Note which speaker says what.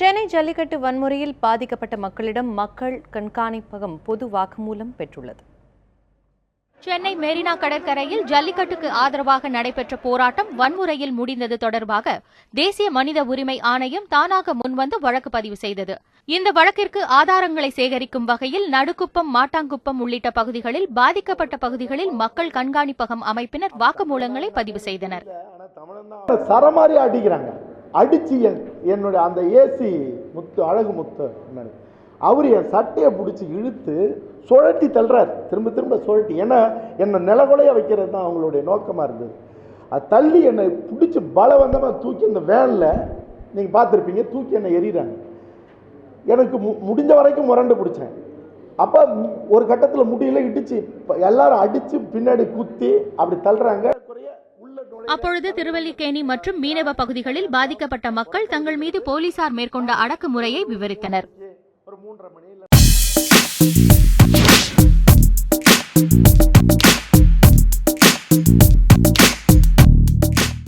Speaker 1: சென்னை ஜல்லிக்கட்டு வன்முறையில் பாதிக்கப்பட்ட மக்களிடம் மக்கள் கண்காணிப்பகம் பொது வாக்குமூலம் பெற்றுள்ளது.
Speaker 2: சென்னை மெரினா கடற்கரையில் ஜல்லிக்கட்டுக்கு ஆதரவாக நடைபெற்ற போராட்டம் வன்முறையில் முடிந்தது தொடர்பாக தேசிய மனித உரிமை ஆணையம் தானாக முன்வந்து வழக்கு பதிவு செய்தது. இந்த வழக்கிற்கு ஆதாரங்களை சேகரிக்கும் வகையில் நடுக்குப்பம் மாட்டாங்குப்பம் உள்ளிட்ட பகுதிகளில் பாதிக்கப்பட்ட பகுதிகளில் மக்கள் கண்காணிப்பகம் அமைப்பினர் வாக்குமூலங்களை பதிவு செய்தனர்.
Speaker 3: என்னுடைய அந்த ஏசி முத்து அழகு முத்து என்னன்னு, அவர் என் சட்டையை பிடிச்சி இழுத்து சுழட்டி தள்ளுறார். திரும்ப திரும்ப சுழட்டி. ஏன்னா என்னை நிலகுலைய வைக்கிறது தான் அவங்களுடைய நோக்கமாக இருந்தது. அது தள்ளி என்னை பிடிச்சி பலவந்தமாக தூக்கி இந்த வேனில் நீங்கள் பார்த்துருப்பீங்க தூக்கி என்னை எறிகிறாங்க. எனக்கு மு முடிஞ்ச வரைக்கும் முரண்டு பிடிச்சேன். அப்போ ஒரு கட்டத்தில் முடியல இடிச்சு எல்லாரும் அடித்து பின்னாடி குத்தி அப்படி தள்ளுறாங்க.
Speaker 2: அப்பொழுது திருவல்லிக்கேணி மற்றும் மீனவ பகுதிகளில் பாதிக்கப்பட்ட மக்கள் தங்கள் மீது போலீசார் மேற்கொண்ட அடக்குமுறையை விவரித்தனர்.